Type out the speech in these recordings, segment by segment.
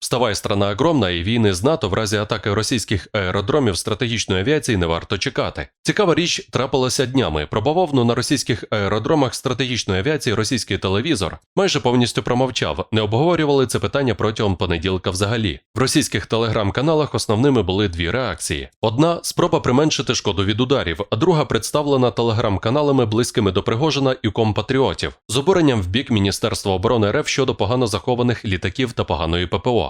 Вставай, страна огромна, і війни з НАТО в разі атаки російських аеродромів стратегічної авіації не варто чекати. Цікава річ трапилася днями. Про бавовну на російських аеродромах стратегічної авіації російський телевізор майже повністю промовчав. Не обговорювали це питання протягом понеділка взагалі. В російських телеграм-каналах основними були дві реакції: одна спроба применшити шкоду від ударів, а друга представлена телеграм-каналами близькими до Пригожина і компатріотів з обуренням в бік Міністерства оборони РФ щодо погано захованих літаків та поганої ППО.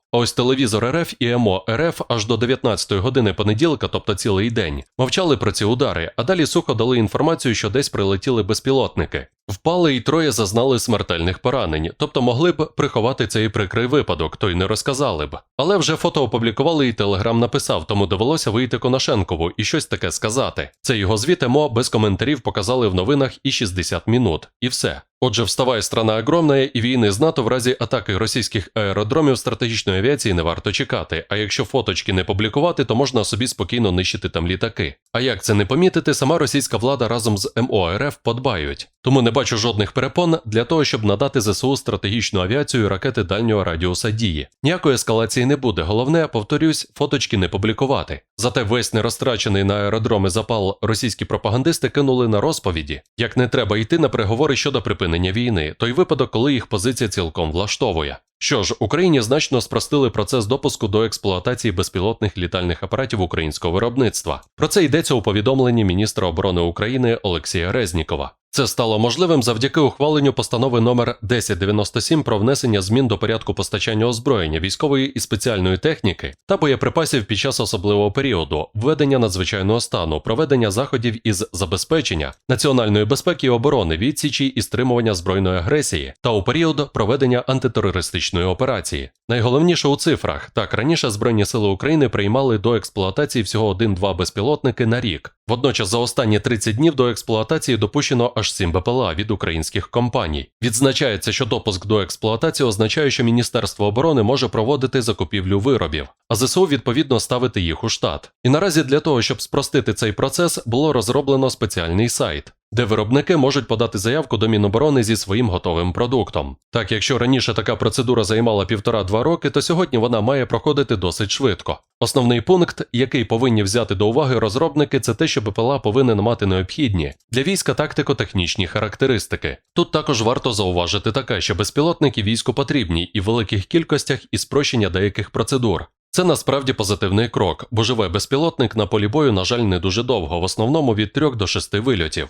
Ось телевізор РФ і МО РФ аж до 19-ї години понеділка, тобто цілий день, мовчали про ці удари, а далі сухо дали інформацію, що десь прилетіли безпілотники. Впали і троє зазнали смертельних поранень, тобто могли б приховати цей прикрий випадок, то й не розказали б. Але вже фото опублікували і Телеграм написав, тому довелося вийти Конашенкову і щось таке сказати. Це його звіт МО без коментарів показали в новинах і 60 минут, і все. Отже, вставає страна огромна, і війни з НАТО в разі атаки російських аеродромів стратегічної авіації не варто чекати. А якщо фоточки не публікувати, то можна собі спокійно нищити там літаки. А як це не помітити, сама російська влада разом з МОРФ подбають. Тому не бачу жодних перепон для того, щоб надати ЗСУ стратегічну авіацію і ракети дальнього радіуса дії. Ніякої ескалації не буде. Головне, повторюсь, фоточки не публікувати. Зате весь нерозтрачений на аеродроми запал російські пропагандисти кинули на розповіді, як не треба йти на переговори щодо припинення війни, той випадок, коли їх позиція цілком влаштовує. Що ж, Україні значно спростили процес допуску до експлуатації безпілотних літальних апаратів українського виробництва. Про це йдеться у повідомленні міністра оборони України Олексія Резнікова. Це стало можливим завдяки ухваленню постанови номер 1097 про внесення змін до порядку постачання озброєння, військової і спеціальної техніки та боєприпасів під час особливого періоду, введення надзвичайного стану, проведення заходів із забезпечення національної безпеки і оборони, відсічі і стримування збройної агресії та у період проведення антитерористичної операції. Найголовніше у цифрах так раніше Збройні сили України приймали до експлуатації всього 1-2 безпілотники на рік. Водночас за останні 30 днів до експлуатації допущено аж 7 БПЛА від українських компаній. Відзначається, що допуск до експлуатації означає, що Міністерство оборони може проводити закупівлю виробів, а ЗСУ відповідно ставити їх у штат. І наразі для того, щоб спростити цей процес, було розроблено спеціальний сайт. Де виробники можуть подати заявку до Міноборони зі своїм готовим продуктом. Так, якщо раніше така процедура займала півтора-два роки, то сьогодні вона має проходити досить швидко. Основний пункт, який повинні взяти до уваги розробники, це те, що БПЛА повинен мати необхідні для війська тактико-технічні характеристики. Тут також варто зауважити таке, що безпілотники війську потрібні і в великих кількостях і спрощення деяких процедур. Це насправді позитивний крок, бо живе безпілотник на полі бою, на жаль, не дуже довго, в основному від 3 до 6 вильотів.